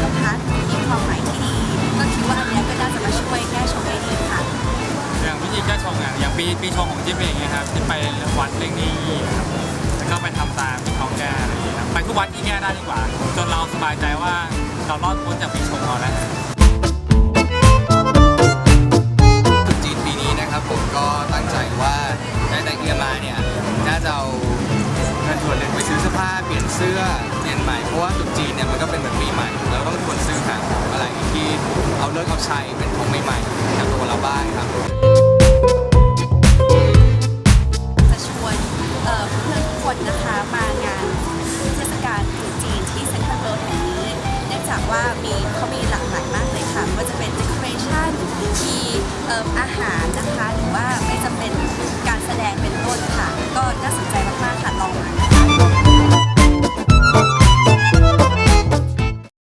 สัมพัทธ์มีความหมายที่ดี ก็คิดว่าอันนี้ก็น่าจะมาช่วยแก้ชงได้ดีค่ะ อย่างวิธีแก้ชงอะอย่างปีปีชงของจิ๊บเองเนะครับจิ๊ไปวัดเรื่องนี้ครับแล้วก็ไปทำตามที่เขาแก้อะไรอย่างเงี้ยครับไปทุกวัดที่แก้ได้ดีกว่า จนเราสบายใจว่าเรารอดพ้นจากปีชงเราแล้วจีนปีนี้นะครับผมก็ตั้งใจว่าได้แต่งเอียมาเนี่ยน่าจะเอาเงินส่นไปซื้อเสื้อเปลี่ยนเสื้อเปลี่ยนใหม่เพราะว่าตรุษจีนเนี่ยมันก็เป็นเหมืน อาเลิกเอาชัยเป็นของใหม่ๆจากตัวเราบ้างครับ จะชวนเอ่อเพื่อนทุกคนนะคะมางานเทศกาลตรุษจีนที่เซ็นทรัลเวิลด์แห่งนี้เนื่องจากว่ามีเขามีหลากหลายมากเลยค่ะไม่ว่าจะเป็น decoration มีเอ่ออาหารนะคะ หรือว่าไม่จำเป็น